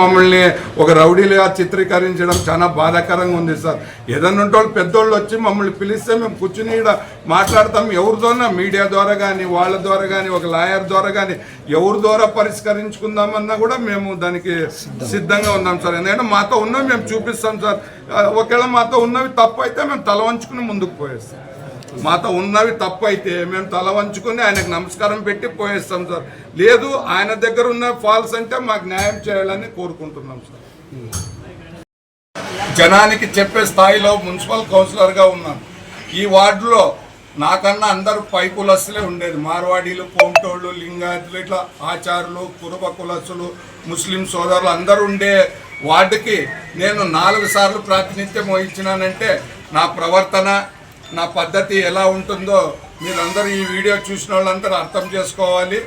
మమ్మల్ని ఒక రౌడీలుగా చిత్రీకరించడం చాలా బాధాకరంగా ఉంది సార్. ఏదన్నా ఉంటే వాళ్ళు పెద్దోళ్ళు వచ్చి మమ్మల్ని పిలిస్తే మేము కూర్చుని ఈడ మాట్లాడతాం. ఎవరితోనా మీడియా ద్వారా కానీ వాళ్ళ ద్వారా కానీ ఒక లాయర్ ద్వారా కానీ ఎవరి ద్వారా పరిష్కరించుకుందామన్నా కూడా మేము దానికి సిద్ధంగా ఉన్నాం సార్. ఎందుకంటే మాతో ఉన్నవి మేము చూపిస్తాం సార్. ఒకవేళ మాతో ఉన్నవి తప్పు అయితే మేము తల వంచుకుని ముందుకు పోయేస్తాం. మాతో ఉన్నవి తప్పు అయితే మేము తల వంచుకొని ఆయనకు నమస్కారం పెట్టి పోయేస్తాం సార్. లేదు ఆయన దగ్గర ఉన్న ఫాల్స్ అంటే మాకు న్యాయం చేయాలని కోరుకుంటున్నాం సార్. జనానికి చెప్పే స్థాయిలో మున్సిపల్ కౌన్సిలర్గా ఉన్నాను. ఈ వార్డులో నాకన్నా అందరూ పై కులస్తులే ఉండేది. మార్వాడీలు కోమటోళ్ళు లింగాయతులు ఇట్లా ఆచారులు కురుబ కులస్తులు ముస్లిం సోదరులు అందరూ ఉండే వార్డుకి నేను నాలుగు సార్లు ప్రాతినిధ్యం వహించినానంటే నా ప్రవర్తన నా పద్ధతి ఎలా ఉంటుందో మీరందరూ ఈ వీడియో చూసిన వాళ్ళందరూ అర్థం చేసుకోవాలి.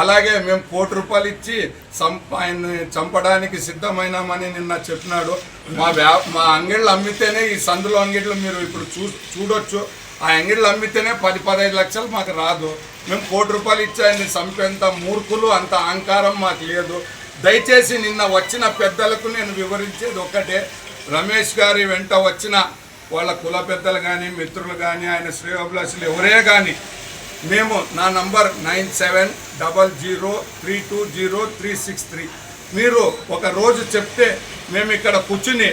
అలాగే మేము కోటి రూపాయలు ఇచ్చి సం ఆయన్ని చంపడానికి సిద్ధమైనామని నిన్న చెప్పినాడు. మా వ్యా మా అంగిళ్ళు అమ్మితేనే ఈ సందులో అంగిళ్ళు మీరు ఇప్పుడు చూ చూడొచ్చు. ఆ అంగిళ్ళు అమ్మితేనే పది పదహైదు లక్షలు మాకు రాదు. మేము కోటి రూపాయలు ఇచ్చి ఆయన్ని చంపేంత మూర్ఖులు అంత అహంకారం మాకు లేదు. దయచేసి నిన్న వచ్చిన పెద్దలకు నేను వివరించేది ఒక్కటే రమేష్ గారి వెంట వచ్చిన వాళ్ళ కుల పెద్దలు కానీ మిత్రులు కానీ ఆయన శ్రేయోభిలాషులు ఎవరే కానీ మేము నా number nine seven double zero three two zero three six three. మీరు ఒక రోజు చెప్తే మేము ఇక్కడ కూర్చుని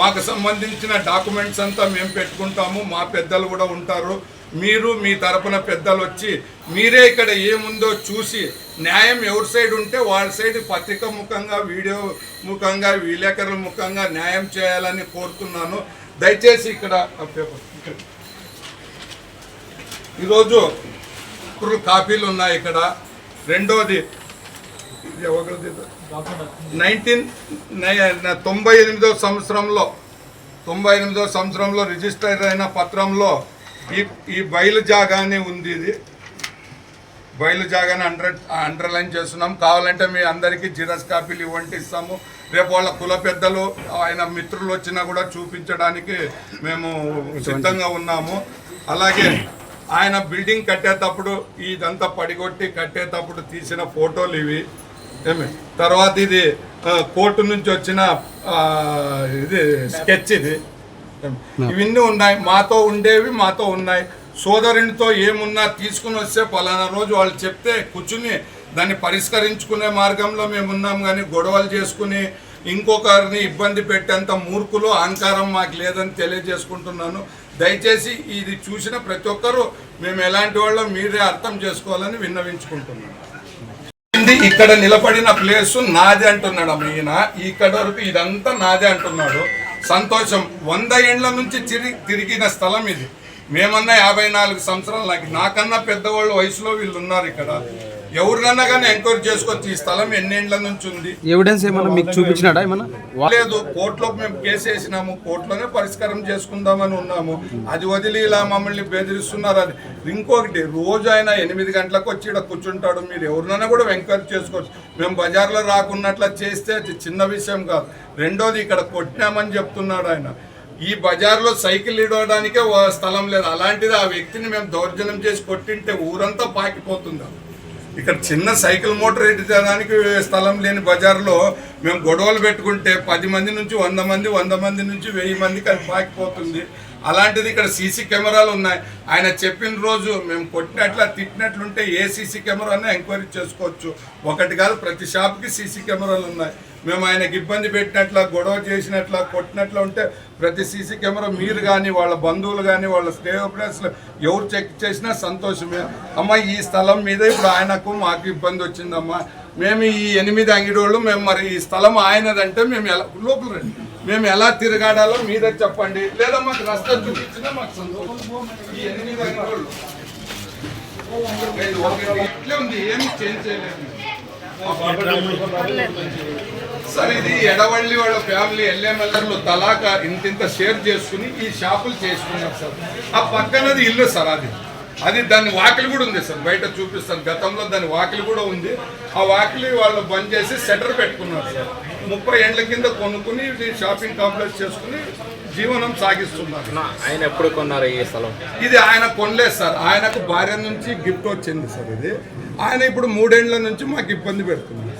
మాకు సంబంధించిన డాక్యుమెంట్స్ అంతా మేము పెట్టుకుంటాము మా పెద్దలు కూడా ఉంటారు. మీరు మీ తరపున పెద్దలు వచ్చి మీరే ఇక్కడ ఏముందో చూసి న్యాయం ఎవరి సైడ్ ఉంటే వాళ్ళ సైడ్ పత్రిక ముఖంగా వీడియో ముఖంగా విలేకరుల ముఖంగా న్యాయం చేయాలని కోరుతున్నాను. దయచేసి ఇక్కడ పేపర్ ఈరోజు ఇప్పుడు కాపీలు ఉన్నాయి ఇక్కడ. రెండోది నైన్టీన్ తొంభై ఎనిమిదో సంవత్సరంలో తొంభై ఎనిమిదో సంవత్సరంలో రిజిస్టర్ అయిన పత్రంలో ఈ ఈ బయలు జాగానే ఉంది ఇది. బయలు జాగాని అండర్ అండర్లైన్ చేస్తున్నాం. కావాలంటే మీ అందరికీ జిరాక్స్ కాపీలు ఇవ్వండి ఇస్తాము. రేపు వాళ్ళ కుల పెద్దలు ఆయన మిత్రులు వచ్చినా కూడా చూపించడానికి మేము సిద్ధంగా ఉన్నాము. అలాగే ఆయన బిల్డింగ్ కట్టేటప్పుడు ఇదంతా పడిగొట్టి కట్టేటప్పుడు తీసిన ఫోటోలు ఇవి. ఏమి? తర్వాత ఇది కోర్టు నుంచి వచ్చిన ఇది స్కెచ్ ఇది. ఇవన్నీ ఉన్నాయి. మాతో ఉండేవి మాతో ఉన్నాయి. సోదరునితో ఏమున్నా తీసుకుని వస్తే పలానా రోజు వాళ్ళు చెప్తే కూర్చుని దాన్ని పరిష్కరించుకునే మార్గంలో మేము ఉన్నాం కానీ గొడవలు చేసుకుని ఇంకొకరిని ఇబ్బంది పెట్టేంత మూర్ఖులు అహంకారం మాకు లేదని తెలియజేసుకుంటున్నాను. దయచేసి ఇది చూసిన ప్రతి ఒక్కరూ మేము ఎలాంటి వాళ్ళో మీరే అర్థం చేసుకోవాలని విన్నవించుకుంటున్నాను. ఇక్కడ నిలబడిన ప్లేసు నాది అంటున్నాడు ఈయన. ఇక్కడ వరకు ఇదంతా నాదే అంటున్నాడు. సంతోషం. వంద ఏండ్ల నుంచి తిరిగి తిరిగిన స్థలం ఇది. మేమన్నా యాభై నాలుగు సంవత్సరాలు నాకు నాకన్నా పెద్దవాళ్ళు వయసులో వీళ్ళు ఉన్నారు ఇక్కడ. ఎవరినన్నా కానీ ఎంక్వైరీ చేసుకోవచ్చు ఈ స్థలం ఎన్నేండ్ల నుంచి ఉంది? ఎవిడెన్స్ ఏమన్నా మీకు చూపించినాడా ఏమన్నా? లేదు కోర్టులో మేము కేసు వేసినాము కోర్టులోనే పరిష్కారం చేసుకుందామని ఉన్నాము. అది వదిలి ఇలా మమ్మల్ని బెదిరిస్తున్నారు అది. ఇంకొకటి రోజు ఆయన ఎనిమిది గంటలకు వచ్చి ఇక్కడ కూర్చుంటాడు. మీరు ఎవరినైనా కూడా ఎంక్వైరీ చేసుకోవచ్చు. మేము బజార్లో రాకున్నట్లా చేస్తే అది చిన్న విషయం కాదు. రెండోది ఇక్కడ కొట్టినామని చెప్తున్నాడు ఆయన. ఈ బజార్లో సైకిల్ ఇడవడానికే స్థలం లేదు. అలాంటిది ఆ వ్యక్తిని మేము దౌర్జన్యం చేసి కొట్టింటే ఊరంతా పాకిపోతుంది. ఇక్కడ చిన్న సైకిల్ మోటార్ ఎట్టడానికి స్థలం లేని బజార్లో మేము గొడవలు పెట్టుకుంటే పది మంది నుంచి వంద మంది వంద మంది నుంచి వెయ్యి మందికి అది పాకిపోతుంది అలాంటిది ఇక్కడ సీసీ కెమెరాలు ఉన్నాయి. ఆయన చెప్పిన రోజు మేము కొట్టినట్ల తిట్టినట్లుంటే ఏ సీసీ కెమెరానే ఎంక్వైరీ చేసుకోవచ్చు. ఒకటి కాదు ప్రతి షాప్కి సీసీ కెమెరాలు ఉన్నాయి. మేము ఆయనకి ఇబ్బంది పెట్టినట్ల గొడవ చేసినట్ల కొట్టినట్ల ఉంటే ప్రతి సీసీ కెమెరా మీరు కానీ వాళ్ళ బంధువులు కానీ వాళ్ళ స్నేహితులు ఎవరు చెక్ చేసినా సంతోషమే. అమ్మ ఈ స్థలం మీద ఇప్పుడు ఆయనకు మాకు ఇబ్బంది వచ్చిందమ్మా. మేము ఈ ఎనిమిది అంగిడోళ్ళు మేము మరి ఈ స్థలం ఆయనదంటే మేము ఎలా లోపల రండి. మేము ఎలా తిరగాడాలో మీరే చెప్పండి. లేదా మాకు రస్తా చూపించినా మాకు సంతోషం. ఈ ఎనిమిది అంగిడోళ్ళు. ఇట్లే ఉంది ఏమి చేంజ్ చేయలేదు. సార్ ఇది ఎడవల్లి వాళ్ళ ఫ్యామిలీ ఎల్ఎంఎల్ఆర్లు తలాక ఇంతింత షేర్ చేసుకుని ఈ షాపులు చేసుకున్నారు సార్. ఆ పక్కనది ఇల్లు సార్ అది. అది దాని వాకిలి కూడా ఉంది సార్. బయట చూపిస్తాను. గతంలో దాని వాకిలి కూడా ఉంది. ఆ వాకిలి వాళ్ళు బంద్ చేసి సెటర్ పెట్టుకున్నారు సార్. ముప్పై ఏండ్ల కింద కొనుక్కుని షాపింగ్ కాంప్లెక్స్ చేసుకుని జీవనం సాగిస్తున్నారు. ఆయన ఎప్పుడు కొన్నారు ఈ స్థలం? ఇది ఆయన కొనలేదు సార్. ఆయనకు భార్య నుంచి గిఫ్ట్ వచ్చింది సార్ ఇది. ఆయన ఇప్పుడు మూడేండ్ల నుంచి మాకు ఇబ్బంది పెడుతున్నారు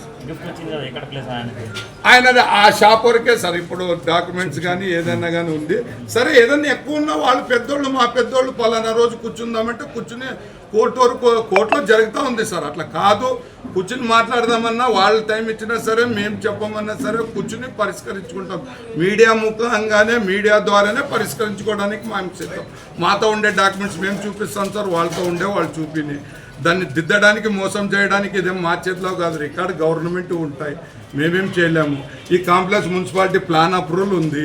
ఆయనది? ఆ షాప్ వరకే సార్ ఇప్పుడు డాక్యుమెంట్స్ కానీ ఏదైనా కానీ ఉంది. సరే ఏదైనా ఎక్కువ ఉన్నా వాళ్ళు పెద్దోళ్ళు మా పెద్దోళ్ళు పలానా రోజు కూర్చుందామంటే కూర్చుని కోర్టు వరకు కోర్టులో జరుగుతూ ఉంది సార్. అట్లా కాదు. కూర్చుని మాట్లాడదామన్నా వాళ్ళు టైం ఇచ్చినా సరే మేము చెప్పమన్నా సరే కూర్చుని పరిష్కరించుకుంటాం. మీడియా ముఖంగానే మీడియా ద్వారానే పరిష్కరించుకోవడానికి మేము సిద్ధం. మాతో ఉండే డాక్యుమెంట్స్ మేము చూపిస్తాం సార్ వాళ్ళతో ఉండే వాళ్ళు చూపిని. దాన్ని దిద్దడానికి మోసం చేయడానికి ఇదేం మా చేతిలో కాదు. రికార్డు గవర్నమెంట్ ఉంటాయి. మేమేం చేయలేము. ఈ కాంప్లెక్స్ మున్సిపాలిటీ ప్లాన్ అప్రూవల్ ఉంది.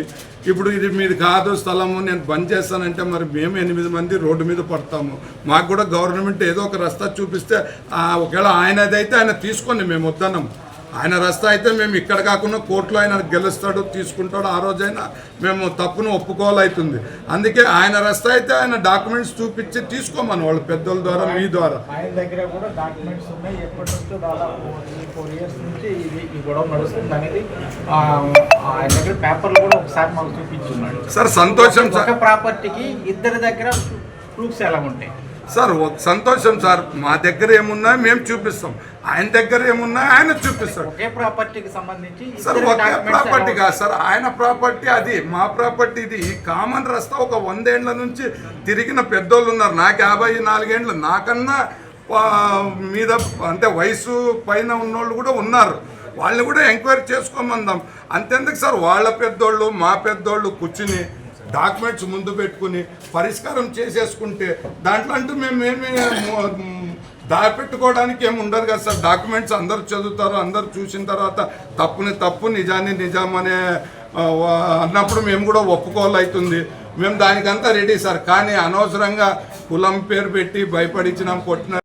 ఇప్పుడు ఇది మీది కాదు స్థలము నేను బంద్ చేస్తానంటే మరి మేము ఎనిమిది మంది రోడ్డు మీద పడతాము. మాకు కూడా గవర్నమెంట్ ఏదో ఒక రస్తా చూపిస్తే ఒకవేళ ఆయనదైతే అయితే ఆయన తీసుకోండి మేము వద్దన్నాము ఆయన రస్తా అయితే మేము ఇక్కడ కాకుండా కోర్టులో ఆయన గెలుస్తాడు తీసుకుంటాడు ఆ రోజైనా మేము తప్పును ఒప్పుకోవాలవుతుంది అందుకే ఆయన రస్తా అయితే ఆయన డాక్యుమెంట్స్ చూపించి తీసుకోమని వాళ్ళ పెద్దోళ్ళ ద్వారా మీ ద్వారా. ఆయన దగ్గర కూడా డాక్యుమెంట్స్ ఉన్నాయి. ఎప్పటి నుంచో దాదాపు ఫోర్ ఇయర్స్ నుంచి ఇది ఈ గొడవ నడుస్తుంది. అనేది ఆ, ఆయన దగ్గర పేపర్లు కూడా ఒకసారి మాకు చూపించున్నాడు. సార్ సంతోషం ఒక ప్రాపర్టీకి ఇద్దరి దగ్గర ప్రూఫ్స్ ఎలా ఉంటాయి? సార్ సంతోషం సార్. మా దగ్గర ఏమున్నా మేము చూపిస్తాం. ఆయన దగ్గర ఏమున్నా ఆయన చూపిస్తాడు. ఒకే ప్రాపర్టీకి సంబంధించి సార్ ఒకే ప్రాపర్టీ కాదు సార్ ఆయన ప్రాపర్టీ అది మా ప్రాపర్టీ ఇది. ఈ కామన్ రస్తా ఒక వందేండ్ల నుంచి తిరిగిన పెద్దోళ్ళు ఉన్నారు. నాకు యాభై నాలుగేండ్లు. నాకన్నా మీద అంటే వయసు పైన ఉన్నోళ్ళు కూడా ఉన్నారు. వాళ్ళని కూడా ఎంక్వైరీ చేసుకోమందాం. అంతెందుకు సార్ వాళ్ళ పెద్దోళ్ళు మా పెద్దోళ్ళు కూర్చుని డాక్యుమెంట్స్ ముందు పెట్టుకుని పరిష్కారం చేసేసుకుంటే దాంట్లో అంటూ మేము ఏమి దాపెట్టుకోవడానికి ఏమి ఉండదు కదా సార్. డాక్యుమెంట్స్ అందరు చదువుతారు అందరు చూసిన తర్వాత తప్పుని తప్పు నిజాన్ని నిజం అనే అన్నప్పుడు మేము కూడా ఒప్పుకోవాలవుతుంది మేము దానికంతా రెడీ సార్. కానీ అనవసరంగా కులం పేరు పెట్టి భయపడించినాం కొట్టిన.